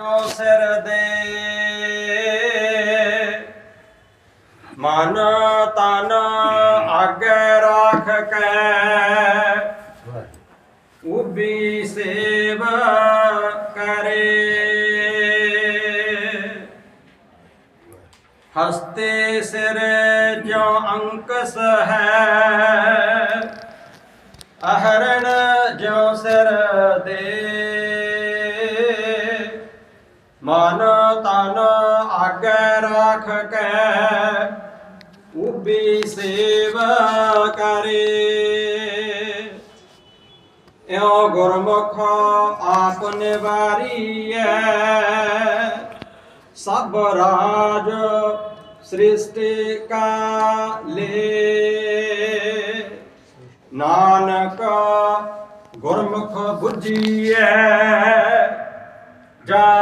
ਜੋ ਸਿਰ ਦੇ ਮਨ ਤਨ ਆਗੇ ਰਾਖ ਕੇ ਉਬੀ ਸੇਵ ਕਰੇ। ਹਸਤੇ ਸਿਰ ਜੋ ਅੰਕਸ ਹੈ, ਅਹਰਣ ਜੋ ਸਿਰ ਦੇ। ਮਨ ਤਨ ਆਗੇ ਰਾਖ ਕੇ ਉਬੀ ਸੇਵਾ ਕਰੇ। ਇਉ ਗੁਰਮੁਖ ਆਪ ਨਿਵਾਰੀਐ, ਸਭ ਰਾਜ ਸ੍ਰਿਸ਼ਟੀ ਕਾ ਲੇ ਨਾਨਕ ਗੁਰਮੁਖ ਬੁੱਝੀਐ, ਜਾ